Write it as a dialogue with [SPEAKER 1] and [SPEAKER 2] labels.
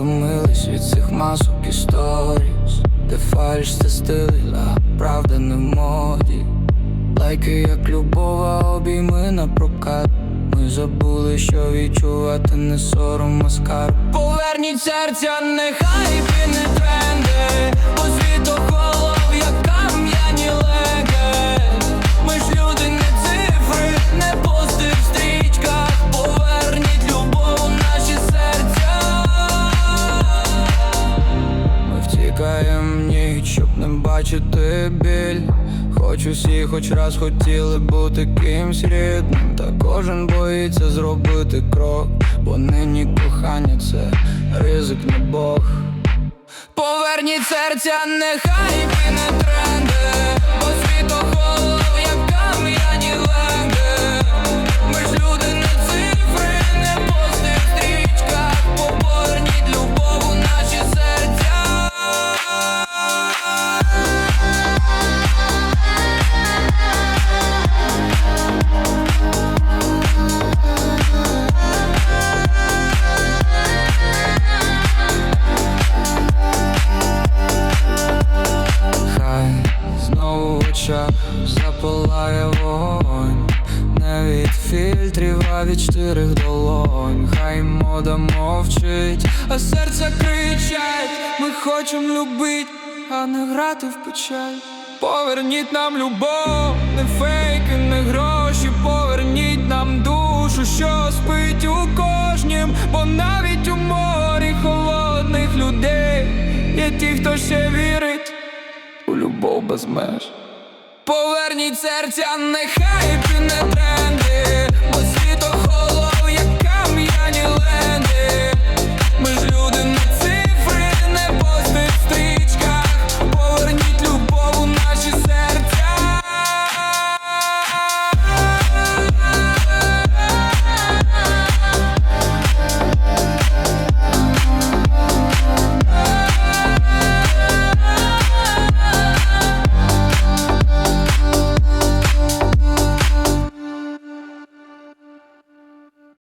[SPEAKER 1] втомились від цих масок і Де фальш це стиль, а правда не в моді. Лайки як любов, а обійми на прокат. Ми забули, що відчувати не сором, а скарб. Поверніть серця, не хайп і не тренди не бачити біль. Хоч усі хоч раз хотіли бути кимсь рідним Та кожен боїться зробити крок Бо нині кохання це ризик не Бог. Поверніть серця, нехай не тренди очах запалає вогонь. Не від фільтрів, а від щирих долонь. Хай мода мовчить, а серця кричать. Ми хочем любить, а не грати в печаль. Поверніть нам любов, не фейки, не гроші. Поверніть нам душу, що спить у кожнім. Бо навіть у морі холодних людей Є ті, хто ще вірить у любов без меж. Поверніть серця, нехай ти не тренди